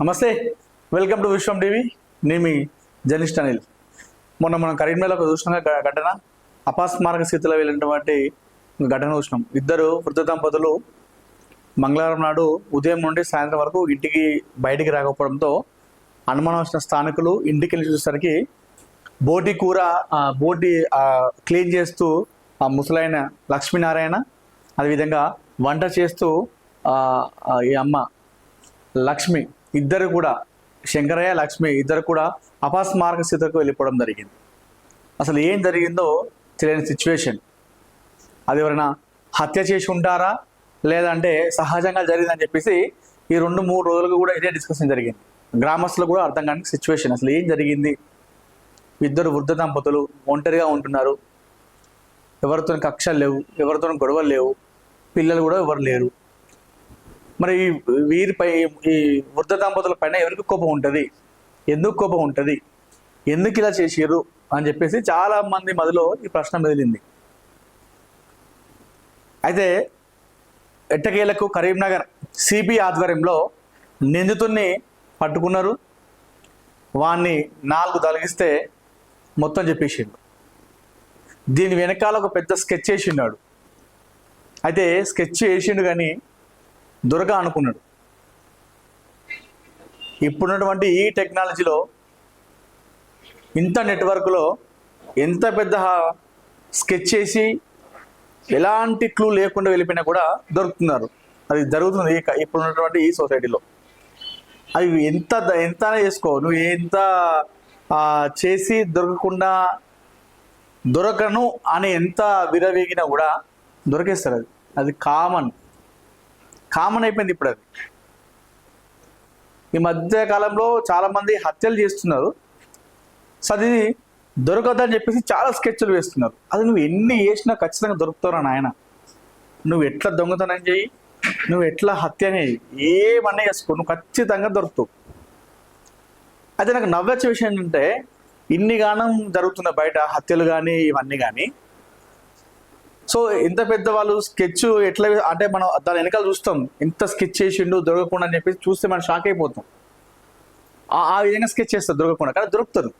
నమస్తే. Welcome to Vishwam TV నేను మీ journalist Anil. మొన్న మనం కరీంనగర్లో చూసిన ఘటన. అపాస్మారక స్థితిలో వెళ్ళినటువంటి ఘటన చూసినాం. ఇద్దరు వృద్ధ దంపతులు మంగళవారం నాడు ఉదయం నుండి సాయంత్రం వరకు ఇంటికి బయటికి రాకపోవడంతో అనుమానం వచ్చిన స్థానికులు ఇంటికి వెళ్ళి చూసేసరికి బోటి కూర బోటి క్లీన్ చేస్తూ ఆ ముసలైన లక్ష్మీనారాయణ అదేవిధంగా వంట చేస్తూ ఈ అమ్మ లక్ష్మి ఇద్దరు కూడా శంకరయ్య లక్ష్మి ఇద్దరు కూడా అపాస్మారక స్థితికి వెళ్ళిపోవడం జరిగింది. అసలు ఏం జరిగిందో తెలియని సిచ్యువేషన్ అది ఎవరైనా హత్య చేసి ఉంటారా? లేదంటే సహజంగా జరిగిందని చెప్పేసి ఈ రెండు మూడు రోజులకు కూడా ఇదే డిస్కషన్ జరిగింది. గ్రామస్తులు కూడా అర్థం కాని సిచ్యువేషన్ అసలు ఏం జరిగింది? ఇద్దరు వృద్ధ దంపతులు ఒంటరిగా ఉంటున్నారు. ఎవరితో కక్షలు లేవు ఎవరితో గొడవలు లేవు పిల్లలు కూడా ఎవరు లేరు. మరి ఈ వీరిపై ఈ వృద్ధ దంపతుల పైన ఎవరికి కోపం ఉంటుంది? ఎందుకు కోపం ఉంటుంది? ఎందుకు ఇలా చేసారు అని చెప్పేసి చాలా మంది మదిలో ఈ ప్రశ్న మెదిలింది అయితే ఎట్టకేలకు కరీంనగర్ సిబి ఆధ్వర్యంలో నిందితుడిని పట్టుకున్నారు. వాణ్ణి నాలుగు తొలగిస్తే మొత్తం చెప్పేసిండు దీని వెనకాల ఒక పెద్ద స్కెచ్ వేసిండాడు అయితే స్కెచ్ వేసిండు కానీ దొరక అనుకున్నాడు. ఇప్పుడున్నటువంటి ఈ టెక్నాలజీలో ఇంత నెట్వర్క్లో ఎంత పెద్ద స్కెచ్ చేసి ఎలాంటి క్లూ లేకుండా వెళ్ళిపోయినా కూడా దొరుకుతున్నారు. అది జరుగుతుంది ఇప్పుడు ఉన్నటువంటి ఇప్పుడున్నటువంటి ఈ సొసైటీలో. అవి ఎంత ఎంత చేసుకో నువ్వు ఎంత చేసి దొరకకుండా దొరకను అని ఎంత విరవేగినా కూడా దొరికేస్తారు అది. అది కామన్. కామన్ అయిపోయింది ఇప్పుడు అది. ఈ మధ్య కాలంలో చాలామంది హత్యలు చేస్తున్నారు. సో అది దొరకదని చెప్పేసి చాలా స్కెచ్లు వేస్తున్నారు. అది నువ్వు ఎన్ని చేసినా ఖచ్చితంగా దొరుకుతావు నాయన. నువ్వు ఎట్లా దొంగతనం చేయి నువ్వు ఎట్లా హత్య చేయి ఏమన్నా చేసుకో నువ్వు ఖచ్చితంగా దొరుకుతావు. అయితే నాకు నవ్వచ్చే విషయం ఏంటంటే ఇన్ని గానం జరుగుతున్న బయట హత్యలు కానీ ఇవన్నీ కానీ సో ఎంత పెద్ద వాళ్ళు స్కెచ్ ఎట్లా అంటే మనం దాని వెనకాల చూస్తాం. ఎంత స్కెచ్ చేసిండు దొరకకుండా అని చెప్పేసి చూస్తే మనం షాక్ అయిపోతాం. ఆ- ఆ విధంగా స్కెచ్ చేస్తారు దొరకకుండా. కానీ దొరుకుతారు.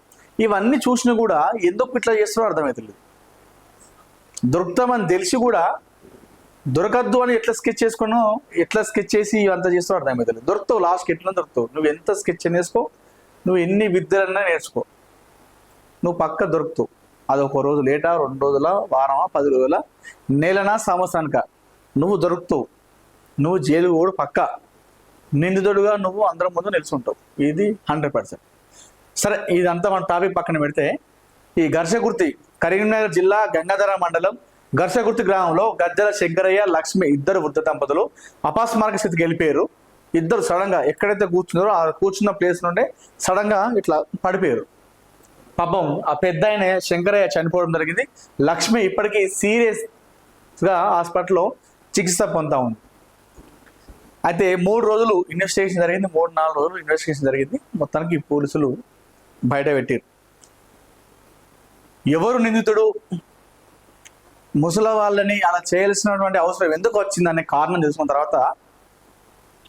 ఇవన్నీ చూసినా కూడా ఎందుకు ఇట్లా చేస్తారో అర్థమవుతుంది దొరుకుతామని తెలిసి కూడా దొరకద్దు అని ఎట్లా స్కెచ్ చేసుకున్నావు ఎట్లా స్కెచ్ చేసి ఇవంతా చేస్తావు అర్థమవుతుంది దొరుకుతావు లాస్ట్కి ఎట్లా దొరుకుతావు? నువ్వు ఎంత స్కెచ్ నేర్చుకో నువ్వు ఎన్ని విద్యలన్నా నేర్చుకో. నువ్వు పక్క దొరుకుతావు. అది ఒక రోజు లేటా రెండు రోజుల వారమా పది రోజుల? నెలనా సంవత్సరానిక నువ్వు దొరుకుతావు. నువ్వు జైలు కూడా పక్క. నిందితుడుగా నువ్వు అందరం ముందు నిలుచుంటావు ఇది హండ్రెడ్ పర్సెంట్. సరే ఇదంతా మన టాపిక్ పక్కన పెడితే ఈ ఘర్షగుర్తి కరీంనగర్ జిల్లా గంగాధర మండలం ఘర్షగుర్తి గ్రామంలో గజ్జల శంకరయ్య లక్ష్మి ఇద్దరు వృద్ధ దంపతులు అపాస్మారక స్థితికి వెళ్ళిపోయారు. ఇద్దరు సడన్గా ఎక్కడైతే కూర్చున్నారో ఆ కూర్చున్న ప్లేస్ నుండే సడన్గా ఇట్లా పడిపోయారు. పాపం ఆ పెద్ద ఆయన శంకరయ్య చనిపోవడం జరిగింది. లక్ష్మి ఇప్పటికీ సీరియస్గా హాస్పిటల్లో చికిత్స పొందుతా ఉంది. అయితే మూడు రోజులు ఇన్వెస్టిగేషన్ జరిగింది. మూడు నాలుగు రోజులు ఇన్వెస్టిగేషన్ జరిగింది. మొత్తానికి పోలీసులు బయట పెట్టారు. ఎవరు నిందితుడు? ముసలి వాళ్ళని అలా చేయాల్సినటువంటి అవసరం ఎందుకు వచ్చిందనే కారణం తెలుసుకున్న తర్వాత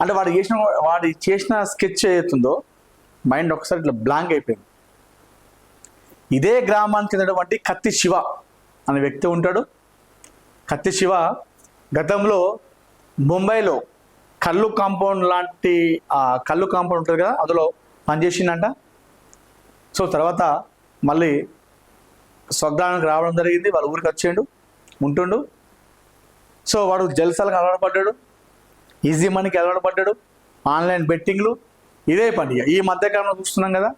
అంటే వాడు చేసిన వాడు చేసిన స్కెచ్ ఏదైతుందో మైండ్ ఒకసారి ఇట్లా బ్లాంక్ అయిపోయింది. ఇదే గ్రామానికి చెందినటువంటి కత్తి శివ అనే వ్యక్తి ఉంటాడు. కత్తి శివ గతంలో ముంబైలో కళ్ళు కాంపౌండ్ లాంటి కళ్ళు కాంపౌండ్ ఉంటుంది కదా అందులో పనిచేసిందంట. సో తర్వాత మళ్ళీ స్వగ్రామానికి రావడం జరిగింది వాళ్ళ ఊరికి వచ్చేయండు ఉంటుండు. సో వాడు జల్సాలకు అలవాటు పడ్డాడు ఈజీ మనీకి అలవాటు పడ్డాడు ఆన్లైన్ బెట్టింగ్లు ఇదే పని. ఈ మధ్యకాలంలో చూస్తున్నాం కదా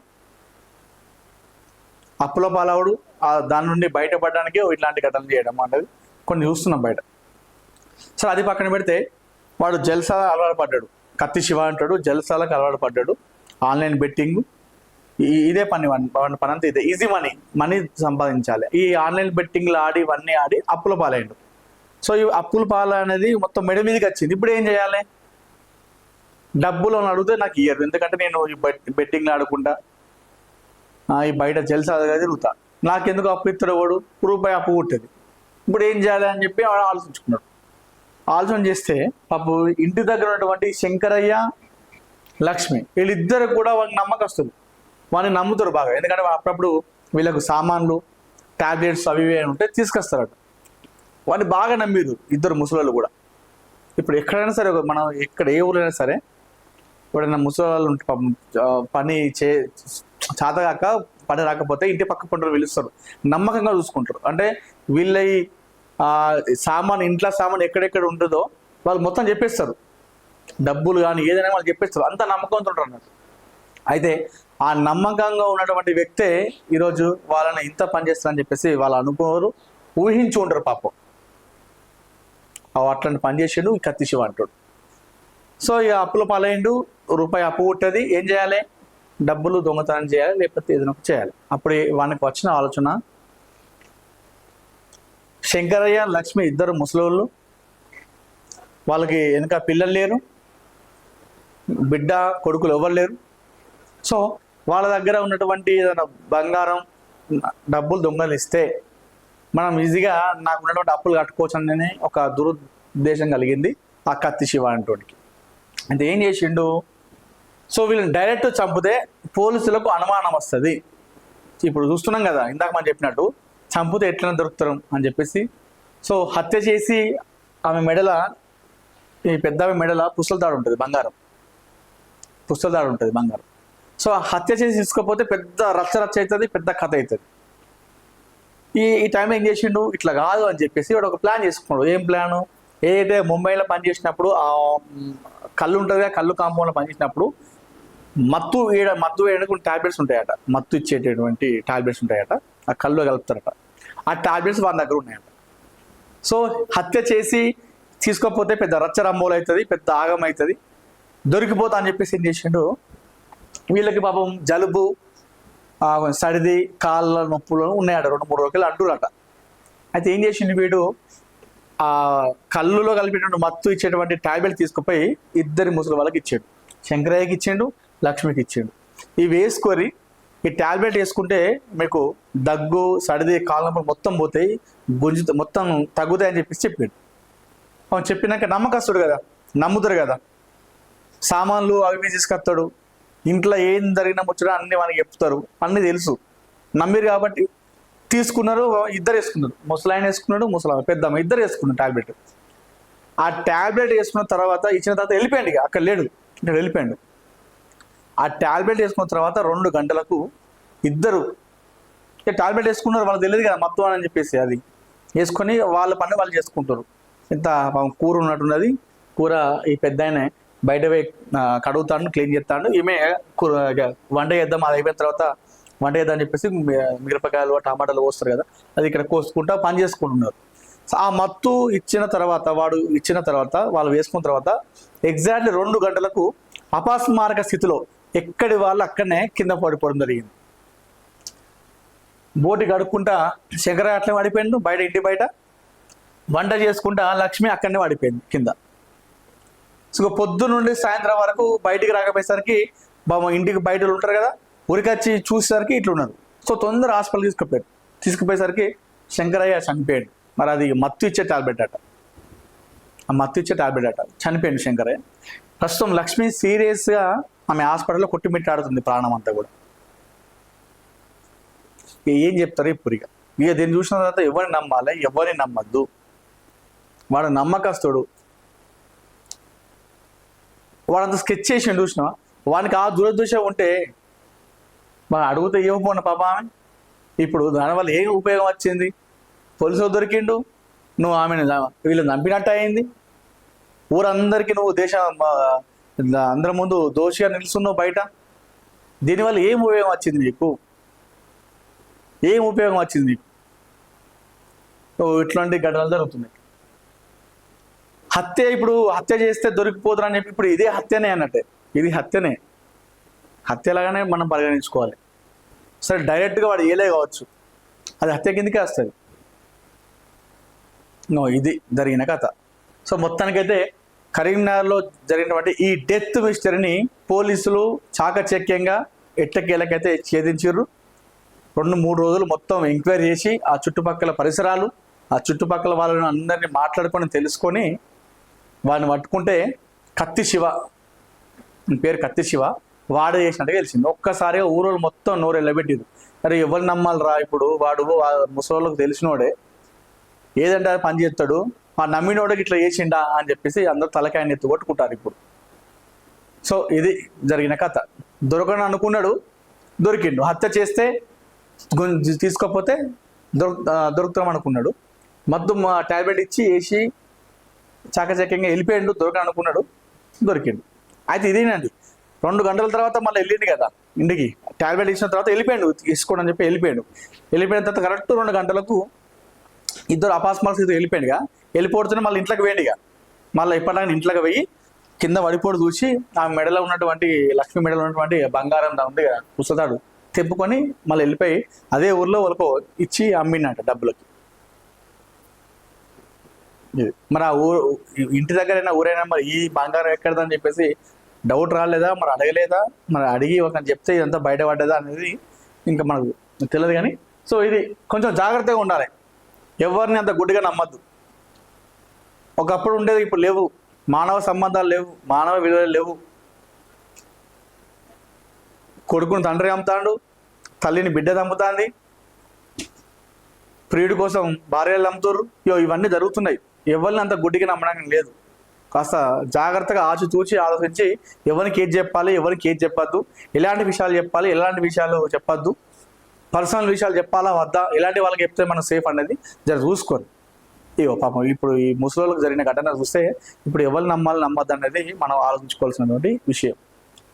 అప్పుల పాలవుడు ఆ దాని నుండి బయటపడడానికి ఇట్లాంటి ఘటనలు చేయడం అనేది కొన్ని చూస్తున్నాం బయట. సరే అది పక్కన పెడితే వాడు జల్సాల అలవాటు పడ్డాడు కత్తి శివ అంటాడు జల్సాలకు అలవాటు పడ్డాడు ఆన్లైన్ బెట్టింగ్ ఇదే పని వాడి పని అంతా ఇదే. ఈజీ మనీ మనీ సంపాదించాలి. ఈ ఆన్లైన్ బెట్టింగ్లు ఆడి ఇవన్నీ ఆడి అప్పుల పాలయ్యాడు సో ఈ అప్పుల పాల అనేది మొత్తం మెడ మీదకి వచ్చింది. ఇప్పుడు ఏం చేయాలి? డబ్బులు అని అడిగితే నాకు ఇయ్యరు. ఎందుకంటే నేను బెట్టింగ్లు ఆడకుండా ఈ బయట జల్సా తిరుగుతా. నాకెందుకు అప్పు ఇస్తాడు వాడు? రూపాయి అప్పు పుట్టేది. ఇప్పుడు ఏం చేయాలి అని చెప్పి వాడు ఆలోచించుకున్నాడు. ఆలోచన చేస్తే పాపు ఇంటి దగ్గర ఉన్నటువంటి శంకరయ్య లక్ష్మి వీళ్ళిద్దరు కూడా వాళ్ళకి నమ్మకస్తులు వాళ్ళని నమ్ముతారు బాగా. ఎందుకంటే అప్పుడప్పుడు వీళ్ళకు సామాన్లు టాబ్లెట్స్ అవి ఇవి ఉంటే తీసుకొస్తారట. వాడిని బాగా నమ్మిరు ఇద్దరు ముసలోళ్ళు కూడా. ఇప్పుడు ఎక్కడైనా సరే మనం ఎక్కడ ఏ ఊరైనా సరే ఎవరైనా ముసలి ఉంటే పని చే చాతగాక పని రాకపోతే ఇంటి పక్క పంటలు పిలుస్తారు నమ్మకంగా చూసుకుంటారు. అంటే వీళ్ళ సామాన్ ఇంట్లో సామాన్ ఎక్కడెక్కడ ఉంటుందో వాళ్ళు మొత్తం చెప్పేస్తారు. డబ్బులు కానీ ఏదైనా వాళ్ళు చెప్పేస్తారు. అంత నమ్మకంతో ఉంటారు అన్నట్టు అయితే ఆ నమ్మకంగా ఉన్నటువంటి వ్యక్తే ఈరోజు వాళ్ళని ఇంత పని చేస్తారని చెప్పేసి వాళ్ళు అనుకోరు ఊహించి ఉండరు పాపం. అవి అట్లాంటి పని చేసాడు కత్తిశివ అంటాడు. సో ఇక అప్పుల పాలైండు రూపాయి అప్పు పుట్టది. ఏం చేయాలి? డబ్బులు దొంగతనం చేయాలి లేకపోతే ఏదైనా చేయాలి. అప్పుడు వానికి వచ్చిన ఆలోచన శంకరయ్య లక్ష్మి ఇద్దరు ముసలోళ్ళు వాళ్ళకి వెనక పిల్లలు లేరు బిడ్డ కొడుకులు ఎవరు లేరు. సో వాళ్ళ దగ్గర ఉన్నటువంటి ఏదైనా బంగారం డబ్బులు దొంగలిస్తే మనం ఈజీగా నాకు ఉన్నటువంటి అప్పులు కట్టుకోవచ్చు అని ఒక దురుద్దేశం కలిగింది ఆ కత్తి శివ అంటోడికి అంటే ఏం చేసిండు? సో వీళ్ళని డైరెక్ట్ చంపితే పోలీసులకు అనుమానం వస్తుంది. ఇప్పుడు చూస్తున్నాం కదా ఇందాక మనం చెప్పినట్టు చంపితే ఎట్లనే దొరుకుతారు అని చెప్పేసి. సో హత్య చేసి ఆమె మెడల ఈ పెద్ద ఆమె మెడల పుస్తల దాడు ఉంటుంది బంగారం. పుస్తల దాడు ఉంటుంది బంగారం. సో ఆ హత్య చేసి తీసుకోపోతే పెద్ద రచ్చ రచ్చ అవుతుంది పెద్ద కథ అవుతుంది. ఈ ఈ టైం ఏం చేసిండు? ఇట్లా కాదు అని చెప్పేసి వాడు ఒక ప్లాన్ చేసుకున్నాడు. ఏం ప్లాను ఏదైతే ముంబైలో పనిచేసినప్పుడు ఆ కళ్ళు ఉంటుంది కదా కళ్ళు కాంపౌండ్లో పనిచేసినప్పుడు మత్తు వేయడ మత్తు వేయడానికి టాబ్లెట్స్ ఉంటాయట? మత్తు ఇచ్చేటటువంటి టాబ్లెట్స్ ఉంటాయట. ఆ కళ్ళు కలుపుతారట. ఆ టాబ్లెట్స్ వాళ్ళ దగ్గర ఉన్నాయట. సో హత్య చేసి తీసుకోకపోతే పెద్ద రచ్చరంబోలు అవుతుంది పెద్ద ఆగం అవుతుంది. దొరికిపోతా అని చెప్పేసి ఏం చేసిండు? వీళ్ళకి పాపం జలుబు సర్ది కాళ్ళ నొప్పులు ఉన్నాయట. రెండు మూడు రోజులు అంటురట. అయితే ఏం చేసిండు వీడు? ఆ కళ్ళులో కలిపినటువంటి మత్తు ఇచ్చేటువంటి టాబ్లెట్ తీసుకుపోయి ఇద్దరి ముసలి వాళ్ళకి ఇచ్చాడు. శంకరయ్యకి ఇచ్చాడు లక్ష్మికి ఇచ్చిండు. ఇవి వేసుకొని ఈ టాబ్లెట్ వేసుకుంటే మీకు దగ్గు సడిది కాళ్ళ మొత్తం పోతాయి గుంజు మొత్తం తగ్గుతాయి అని చెప్పేసి చెప్పాడు. అవును చెప్పినాక నమ్మకస్తుడు కదా నమ్ముతారు కదా. సామాన్లు అవి ఇవి తీసుకొస్తాడు. ఇంట్లో ఏం జరిగినా ముచ్చట అన్ని మనకి చెప్తారు అన్ని తెలుసు. నమ్మిరు కాబట్టి తీసుకున్నారు ఇద్దరు వేసుకున్నారు. ముసలాయన వేసుకున్నాడు ముసలా పెద్దమ్మ ఇద్దరు వేసుకున్నారు టాబ్లెట్. ఆ టాబ్లెట్ వేసుకున్న తర్వాత ఇచ్చిన తర్వాత వెళ్ళిపోయాడు ఇక అక్కడ లేడు వెళ్ళిపోయాడు. ఆ టాబ్లెట్ వేసుకున్న తర్వాత రెండు గంటలకు ఇద్దరు టాబ్లెట్ వేసుకున్నారు వాళ్ళకి తెలియదు కదా మత్తు అని చెప్పేసి అది. వేసుకొని వాళ్ళ పని వాళ్ళు చేసుకుంటారు. ఇంత కూర ఉన్నట్టున్నది. కూర ఈ పెద్ద ఆయనే బయట పోయి కడుగుతాడు క్లీన్ చేస్తాడు. ఈమె కూర వంట చేద్దాం అది అయిపోయిన తర్వాత వంట చేద్దాం అని చెప్పేసి మిరపకాయలు టమాటాలు పోస్తారు కదా అది ఇక్కడ కోసుకుంటా పని చేసుకుంటున్నారు. ఆ మత్తు ఇచ్చిన తర్వాత వాడు ఇచ్చిన తర్వాత వాళ్ళు వేసుకున్న తర్వాత ఎగ్జాక్ట్లీ రెండు గంటలకు అపాస్మారక స్థితిలో ఎక్కడి వాళ్ళు అక్కడనే కింద పడిపోవడం జరిగింది. బోటి కడుక్కుంటా శంకర అట్లే పడిపోయిండు బయట ఇంటి బయట. వంట చేసుకుంటా లక్ష్మి అక్కడనే పడిపోయింది కింద. సో పొద్దు నుండి సాయంత్రం వరకు బయటికి రాకపోయేసరికి బాబు ఇంటికి బయట వాళ్ళు ఉంటారు కదా ఉరికొచ్చి చూసేసరికి ఇట్లున్నారు సో తొందర హాస్పిటల్ తీసుకుపోయారు తీసుకుపోయేసరికి శంకరయ్య చనిపోయాడు. మరి అది మత్తు ఇచ్చే టాబ్లెట్ అట. ఆ మత్తు ఇచ్చే టాబ్లెట్ అట. చనిపోయాడు శంకరయ్య. ప్రస్తుతం లక్ష్మి సీరియస్గా ఆమె హాస్పిటల్లో కొట్టిమిట్టాడుతుంది ప్రాణం అంతా కూడా. ఏం చెప్తారు ఇప్పుడు ఇక ఇక దీన్ని చూసిన తర్వాత ఎవరిని నమ్మాలి? ఎవరిని నమ్మద్దు? వాడు నమ్మకస్తుడు. వాడంత స్కెచ్ చేసి చూసినా వానికి ఆ దురదృష్టం ఉంటే మనం అడుగుతే ఏమైపోయిన పాప ఆమె? ఇప్పుడు దానివల్ల ఏం ఉపయోగం వచ్చింది? పోలీసులు దొరికిండు నువ్వు ఆమెను వీళ్ళు నమ్మినట్టు అయింది. ఊరందరికీ నువ్వు దేశం అందరి ముందు దోషిగా నిలుస్తున్నావు బయట? దీనివల్ల ఏం ఉపయోగం వచ్చింది నీకు ఏం ఉపయోగం వచ్చింది నీకు ఓ, ఇట్లాంటి ఘటనలు జరుగుతున్నాయి. హత్య ఇప్పుడు హత్య చేస్తే దొరికిపోతారు అని చెప్పి ఇప్పుడు ఇదే హత్యనే అన్నట్టే. ఇది హత్యనే. హత్యలాగానే మనం పరిగణించుకోవాలి. సరే డైరెక్ట్గా వాడు ఏలే కావచ్చు. అది హత్య కిందకే వస్తుంది. ఇది జరిగిన కథ. సో మొత్తానికైతే కరీంనగర్లో జరిగినటువంటి ఈ డెత్ మిస్టరీని పోలీసులు చాకచక్యంగా ఎట్టకేలకైతే ఛేదించారు రెండు మూడు రోజులు మొత్తం ఎంక్వైరీ చేసి ఆ చుట్టుపక్కల పరిసరాలు ఆ చుట్టుపక్కల వాళ్ళని అందరినీ మాట్లాడుకొని తెలుసుకొని వాడిని పట్టుకుంటే కత్తి శివ పేరు కత్తి శివ వాడు చేసినట్టుగా తెలిసింది. ఒక్కసారిగా ఊరోళ్ళు మొత్తం నోరు వెళ్ళబెట్టిరు అరే ఎవరు నమ్మాలిరా ఇప్పుడు? వాడు ఆ ముసలోళ్ళకి తెలిసినోడే. ఏదంటే అది పని చేస్తాడు. ఆ నమ్మినోడికి ఇట్లా చేసిండా అని చెప్పేసి అందరూ తలకాయని ఎత్తు కొట్టుకుంటారు ఇప్పుడు. సో ఇది జరిగిన కథ. దొరకని అనుకున్నాడు దొరికిండు. హత్య చేస్తే తీసుకోకపోతే దొరుకు దొరుకుతాం అనుకున్నాడు. మద్దు ట్యాబ్లెట్ ఇచ్చి వేసి చాకచక్యంగా వెళ్ళిపోయాడు దొరకని అనుకున్నాడు దొరికిండు. అయితే ఇదేనండి రెండు గంటల తర్వాత మళ్ళీ వెళ్ళిండు కదా ఇంటికి. ట్యాబ్లెట్ ఇచ్చిన తర్వాత వెళ్ళిపోయాడు తీసుకోండి అని చెప్పి వెళ్ళిపోయాడు. వెళ్ళిపోయిన తర్వాత కరెక్ట్ రెండు గంటలకు ఇద్దరు అపాస్మాల్స్ ఇద్దరు వెళ్ళిపోయాడుగా. వెళ్ళిపోతున్నా మళ్ళీ ఇంట్లోకి వేయండిగా మళ్ళీ ఇప్పటిలాగా ఇంట్లోకి పోయి కింద పడిపోడు చూసి ఆ మెడలో ఉన్నటువంటి లక్ష్మీ మెడలో ఉన్నటువంటి బంగారం ఉంది కదా పుస్తకాడు తెప్పుకొని మళ్ళీ వెళ్ళిపోయి అదే ఊర్లో వాళ్ళకు ఇచ్చి అమ్మిండంట డబ్బులకి. మరి ఆ ఊరు ఇంటి దగ్గరైనా ఊరైనా మరి ఈ బంగారం ఎక్కడదని చెప్పేసి డౌట్ రాలేదా? మరి అడగలేదా? మరి అడిగి ఒక చెప్తే ఇదంతా బయటపడ్డదా అనేది ఇంకా మనకు తెలియదు కానీ సో ఇది కొంచెం జాగ్రత్తగా ఉండాలి. ఎవరిని అంత గుడ్డిగా నమ్మద్దు. ఒకప్పుడు ఉండేది ఇప్పుడు లేవు. మానవ సంబంధాలు లేవు మానవ విలువలు లేవు. కొడుకుని తండ్రి అమ్ముతాడు తల్లిని బిడ్డ చంపుతాంది. ప్రియుడి కోసం భార్యలు అమ్ముతారు ఇయో ఇవన్నీ జరుగుతున్నాయి. ఎవరిని అంత గుడ్డిగా నమ్మడానికి లేదు. కాస్త జాగ్రత్తగా ఆచితూచి ఆలోచించి ఎవరికి ఏది చెప్పాలి ఎవరికి ఏది చెప్పద్దు ఎలాంటి విషయాలు చెప్పాలి ఎలాంటి విషయాలు చెప్పద్దు పర్సనల్ విషయాలు చెప్పాలా వద్దా ఎలాంటి వాళ్ళకి చెప్తే మనం సేఫ్ అనేది జర చూసుకోండి ఇగో పాపం. ఇప్పుడు ఈ ముసలోళ్ళకి జరిగిన ఘటన చూస్తే ఇప్పుడు ఎవరు నమ్మాలి నమ్మద్దు అనేది మనం ఆలోచించుకోవాల్సినటువంటి విషయం.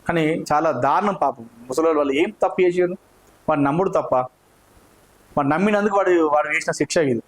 కానీ చాలా దారుణం పాపం. ముసలోళ్ళు వాళ్ళు ఏం తప్పు చేసారు వాడు నమ్ముడు తప్ప. వాడు నమ్మినందుకు వాడు వాడు వేసిన శిక్ష ఇది.